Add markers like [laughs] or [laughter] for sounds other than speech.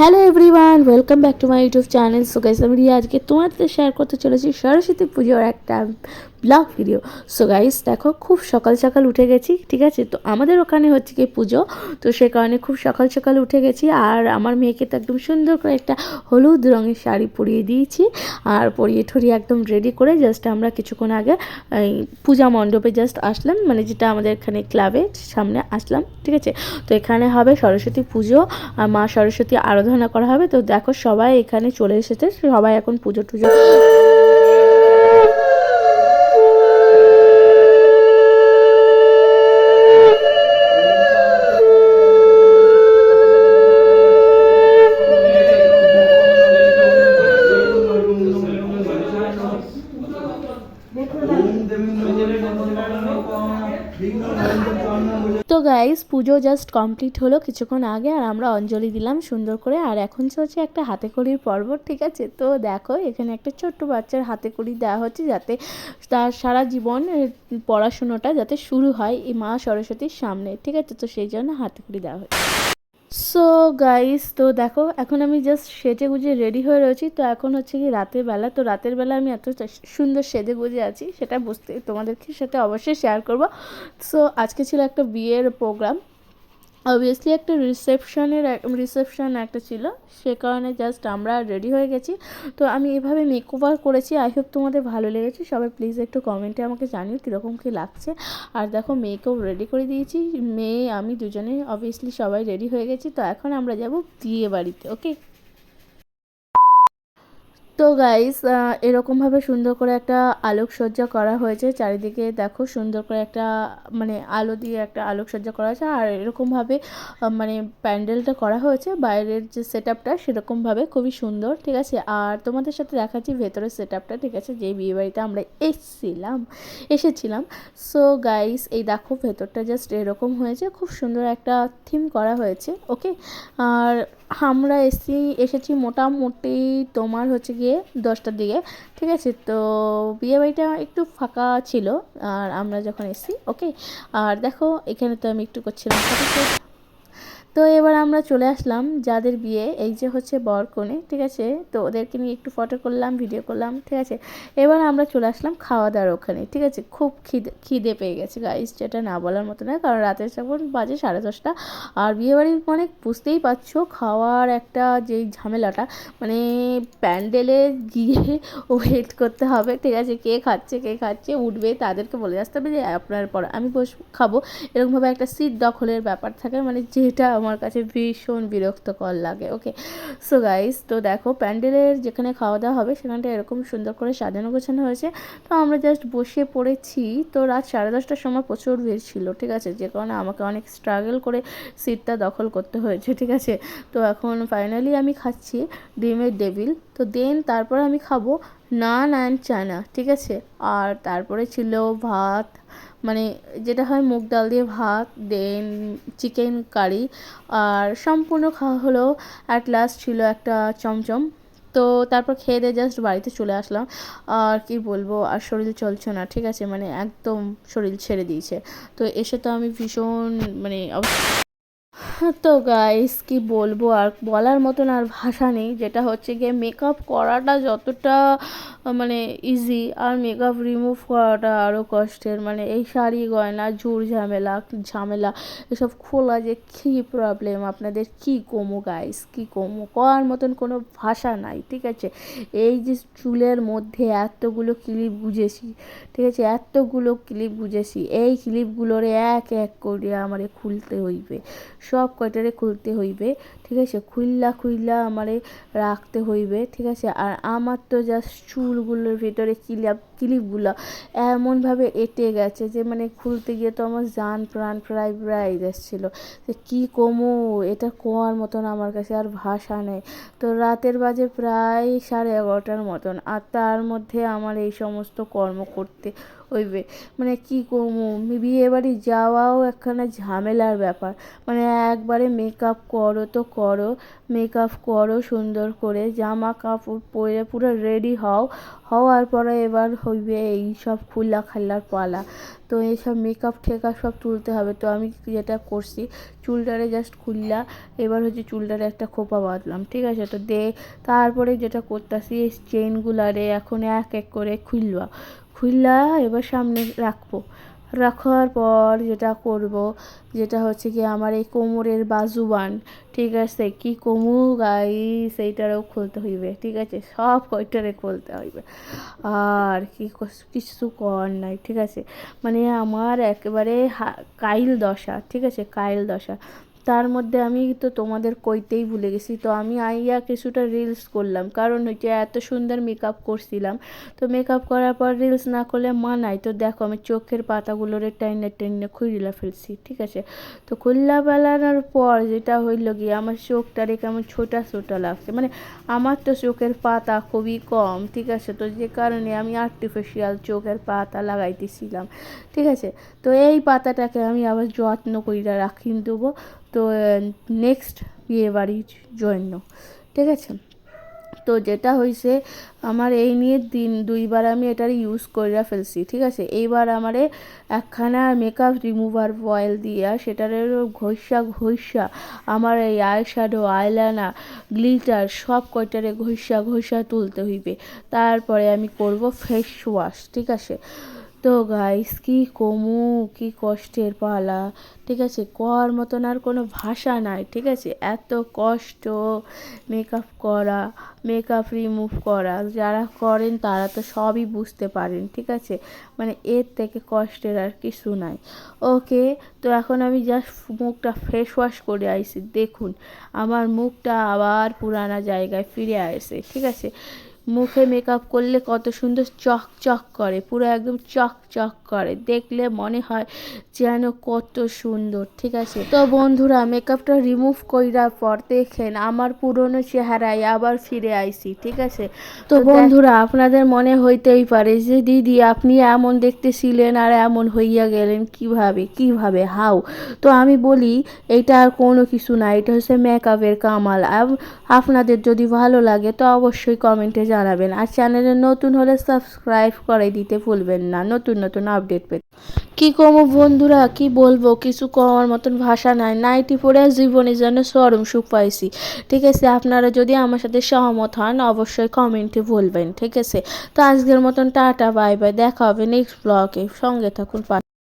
Hello everyone welcome back to my YouTube channel so guys আমি রিয়া আজকে তোমাদের share করতে চলেছি সরস্বতী পুজোর একটা ব্লগ ভিডিও সো গাইস দেখো, খুব সকাল সকাল উঠে গেছি, ঠিক আছে? তো আমাদের ওখানে হচ্ছে কি পুজো, তো সে কারণে খুব সকাল সকাল উঠে গেছি, আর আমার মেয়েকে তো একদম সুন্দর করে একটা হলুদ রঙের শাড়ি পরিয়ে দিয়েছি, আর পরিয়ে ঠরিয়ে একদম রেডি করে জাস্ট আমরা কিছুক্ষণ আগে পূজা মণ্ডপে জাস্ট আসলাম মানে যেটা আমাদের এখানে ক্লাবে সামনে আসলাম, ঠিক আছে? তো এখানে হবে সরস্বতী পুজো, আর মা সরস্বতী আরাধনা করা হবে। তো দেখো সবাই এখানে চলে এসেছে। সবাই এখন পুজো টুজো গাইস পুজো জাস্ট কমপ্লিট হলো কিছুক্ষণ আগে আর আমরা অঞ্জলি দিলাম সুন্দর করে। আর এখন চলছে একটা হাতে কড়ির পর্ব, ঠিক আছে? তো দেখো, এখানে একটা ছোট্ট বাচ্চার হাতে কড়ি দেওয়া হচ্ছে যাতে তার সারা জীবন পড়াশুনোটা যাতে শুরু হয় এই মা সরস্বতীর সামনে, ঠিক আছে? তো সেই জন্য হাতে কড়ি দেওয়া হচ্ছে। সো গাইস তো দেখো, এখন আমি জাস্ট সেজে গুজে রেডি হয়ে রয়েছি। তো এখন হচ্ছে কি রাতের বেলা, তো রাতের বেলা আমি এত সুন্দর সেজে গুজে আছি, সেটা বুঝতে তোমাদেরকে সাথে অবশ্যই শেয়ার করব। সো আজকে ছিল একটা বিয়ের প্রোগ্রাম অবভিয়াসলি একটা রিসেপশনের রিসেপশন একটা ছিল। সে কারণে জাস্ট আমরা রেডি হয়ে গেছি। তো আমি এভাবে মেকওভার করেছি। আই হোপ তোমাদের ভালো লেগেছে। সবাই প্লিজ একটু কমেন্টে আমাকে জানিও কীরকম কী লাগছে। আর দেখো মেয়েকেও রেডি করে দিয়েছি। মেয়ে, আমি দুজনে অবভিয়াসলি সবাই রেডি হয়ে গেছি। তো এখন আমরা যাব বিয়ে বাড়িতে ওকে তো গাইস এরকমভাবে সুন্দর করে একটা আলোকসজ্জা করা হয়েছে। চারিদিকে দেখো সুন্দর করে একটা মানে আলো দিয়ে একটা আলোকসজ্জা করা হয়েছে আর এরকমভাবে মানে প্যান্ডেলটা করা হয়েছে। বাইরের যে সেট আপটা সেরকমভাবে খুবই সুন্দর, ঠিক আছে? আর তোমাদের সাথে দেখাচ্ছি ভেতরের সেট আপটা ঠিক আছে? যে বিয়েবাড়িতে আমরা এসেছিলাম এসেছিলাম। সো গাইস এই দেখো ভেতরটা জাস্ট এরকম হয়েছে। খুব সুন্দর একটা থিম করা হয়েছে ওকে আর আমরা এসি এসেছি মোটামুটি তোমার হচ্ছে গিয়ে দশটার দিকে, ঠিক আছে? তো বিয়ে বাড়িটা একটু ফাঁকা ছিল, আর আমরা যখন এসেছি ওকে আর দেখো, এখানে তো আমি একটু করছিলাম তো এবার আমরা চলে আসলাম যাদের বিয়ে, এই যে হচ্ছে বর কনে, ঠিক আছে? তো ওদেরকে নিয়ে একটু ফটো করলাম ভিডিও করলাম, ঠিক আছে? এবার আমরা চলে আসলাম খাওয়া দাওয়ার ওখানে, ঠিক আছে? খুব খিদে খিদে পেয়ে গেছে গাইস যেটা না বলার মতো না কারণ রাতের যখন বাজে সাড়ে দশটা, আর বিয়েবাড়ির মানে বুঝতেই পারছ, খাওয়ার একটা যেই ঝামেলাটা মানে প্যান্ডেলে গিয়ে [laughs] ওয়েট করতে হবে, ঠিক আছে? কে খাচ্ছে কে খাচ্ছে, উঠবে, তাদেরকে বলে আসতে হবে যে, আপনার পর আমি বস, খাব। এরকমভাবে একটা সিট দখলের ব্যাপার থাকে মানে যেটা আমার কাছে ভীষণ বিরক্তকর লাগে ওকে সো গাইস তো দেখো, প্যান্ডেলের যেখানে খাওয়া দাওয়া হবে, সেখানটা এরকম সুন্দর করে সাজানো গোছানো হয়েছে। তো আমরা জাস্ট বসে পড়েছি, তো রাত সাড়ে দশটার সময় প্রচুর ভিড় ছিল, ঠিক আছে? যে কারণে আমাকে অনেক স্ট্রাগল করে সিটটা দখল করতে হয়েছে, ঠিক আছে? তো এখন ফাইনালি আমি খাচ্ছি ডিমের ডেভিল তো দেন তারপর আমি খাব নান অ্যান্ড চানা, ঠিক আছে? আর তারপরে ছিল ভাত মানে যেটা হয় মুগ ডাল দিয়ে ভাত, দেন চিকেন কারি, আর সম্পূর্ণ খাওয়া হলো। অ্যাট লাস্ট ছিল একটা চমচম। তো তারপর খেয়ে দিয়ে জাস্ট বাড়িতে চলে আসলাম। আর কি বলব, আর শরীর চলছে না, ঠিক আছে? মানে একদম শরীর ছেড়ে দিয়েছে। তো এসে তো আমি ভীষণ মানে তো গাইস কি বলব? আর বলার মতন আর ভাষা নেই, যেটা হচ্ছে গিয়ে মেকআপ করাটা যতটা মানে ইজি আর মেকআপ রিমুভ করাটা আরও কষ্টের। মানে এই শাড়ি, গয়না ঝুর ঝামেলা ঝামেলা, এসব খোলা যে কী প্রবলেম আপনাদের কি কমো গাইস কি কমো? করার মতন কোনো ভাষা নাই, ঠিক আছে? এই যে চুলের মধ্যে এতগুলো ক্লিপ গুজেছি, ঠিক আছে? এতগুলো ক্লিপ গুজেছি, এই ক্লিপগুলোরে এক এক করে আমারে খুলতে হইবে। সব কয়টারে খুলতে হইবে, ঠিক আছে? খুইল্লা খুইল্লা আমারে রাখতে হইবে, ঠিক আছে? আর আমার তো জাস্ট চুলগুলোর ভিতরে ক্লিপ ক্লিপগুলো এমনভাবে এঁটে গেছে যে মানে খুলতে গিয়ে তো আমার জান প্রাণ প্রায় প্রায় যাচ্ছিল। যে কী কমো, এটা কোয়ার মতন আমার কাছে আর ভাষা নেই। তো রাতের বাজে প্রায় সাড়ে এগারোটার মতন আর তার মধ্যে আমার এই সমস্ত কর্ম করতে হইবে। মানে কি করব বিয়ে বাড়ি যাওয়াও একখানা ঝামেলার ব্যাপার। মানে একবারে মেকআপ করো তো করো মেকআপ করো সুন্দর করে, জামা কাপড় পরে পুরো রেডি হও। হওয়ার পরে এবার হইবে এই সব খুল্লা খাল্লার পালা। তো এইসব মেকআপ ঠেকা সব তুলতে হবে। তো আমি যেটা করছি, চুলটারে জাস্ট খুললা, এবার হচ্ছে চুলটারে একটা খোপা বাঁধলাম, ঠিক আছে? তো দে, তারপরে যেটা করতেছি, এই চেনগুলারে এখন এক এক করে খুললা। খুললা এবার সামনে রাখব। রাখার পর যেটা করব, যেটা হচ্ছে কি আমার এই কোমরের বাজুবান, ঠিক আছে? কি কমু গাই সেইটারও খুলতে হইবে, ঠিক আছে? সব কয়টারে খুলতে হইবে। আর কি কিছু কর নাই, ঠিক আছে? মানে আমার একেবারে কাইল দশা, ঠিক আছে? কাইল দশা। তার মধ্যে আমি তো তোমাদের কইতেই ভুলে গেছি। তো আমি আইয়া কিছুটা রিলস করলাম। কারণ হচ্ছে এত সুন্দর মেকআপ করছিলাম। তো মেকআপ করার পর রিলস না করলে মানায়। তো দেখো আমি চোখের পাতাগুলোরে টাইনে টাইনে খুইলা ফেলছি, ঠিক আছে? তো খুল্লা বেলানোর পর যেটা হইল গিয়ে আমার চোখটারে কেমন ছোটা ছোটা লাগছে। মানে আমার তো চোখের পাতা খুবই কম, ঠিক আছে? তো যে কারণে আমি আর্টিফিশিয়াল চোখের পাতা লাগাইতেছিলাম, ঠিক আছে? তো এই পাতাটাকে আমি আবার যত্ন কইরা রাখি দেবো। তো নেক্সট বিয়ে বাড়ির জন্য ঠিক আছে? তো যেটা হয়েছে আমার এই নিয়ে দিন, দুইবার আমি এটার ইউজ করে ফেলছি, ঠিক আছে? এইবার আমারে একখানা মেকআপ রিমুভার অয়েল দিয়া সেটার ঘষা ঘষা, আমার এই আই শ্যাডো আইলানা গ্লিটার সব কয়টারে ঘষা ঘষা তুলতে হইবে। তারপরে আমি করব ফেস ওয়াশ ঠিক আছে? তো গাইস কি কমু, কি কষ্টের পালা, ঠিক আছে? কর মতন আর কোনো ভাষা নাই, ঠিক আছে? এত কষ্ট মেকআপ করা মেকআপ রিমুভ করা, যারা করেন তারা তো সবই বুঝতে পারেন, ঠিক আছে? মানে এর থেকে কষ্টের আর কিছু নাই। ওকে তো এখন আমি জাস্ট মুখটা ফেস ওয়াশ করে আইছি, দেখুন, আমার মুখটা আবার পুরানা জায়গায় ফিরে আসে ঠিক আছে? মুখে মেকআপ করলে কত সুন্দর চক চক করে পুরো একদম চক চক করে। দেখলে মনে হয় যেন কত সুন্দর ঠিক আছে? তো বন্ধুরা মেকআপটা রিমুভ কইরার পর দেখেন আমার পুরনো চেহারায় আবার ফিরে আইছি ঠিক আছে? তো বন্ধুরা আপনাদের মনে হইতেই পারে যে দিদি আপনি এমন দেখতেছিলেন আর এমন হইয়া গেলেন কীভাবে? কীভাবে? হাউ তো আমি বলি এটা আর কোনো কিছু না এটা হচ্ছে মেকআপের কামাল। আপনাদের যদি ভালো লাগে তো অবশ্যই কমেন্টে জানাবেন। আর চ্যানেলে নতুন হলে সাবস্ক্রাইব করে দিতে ভুলবেন না। নতুন নতুন আপডেট পেতে। কি কমো বন্ধুরা, কি বলব? কিছু কমার মতন ভাষা নাই। নাইটি পরে জীবনে যেন চরম সুখ পাইছি। ঠিক আছে, আপনারা যদি আমার সাথে সহমত হন, অবশ্যই কমেন্টে বলবেন ঠিক আছে? তো আজকের মতন টাটা, বাই বাই। দেখা হবে নেক্সট ব্লগে সঙ্গে থাকুন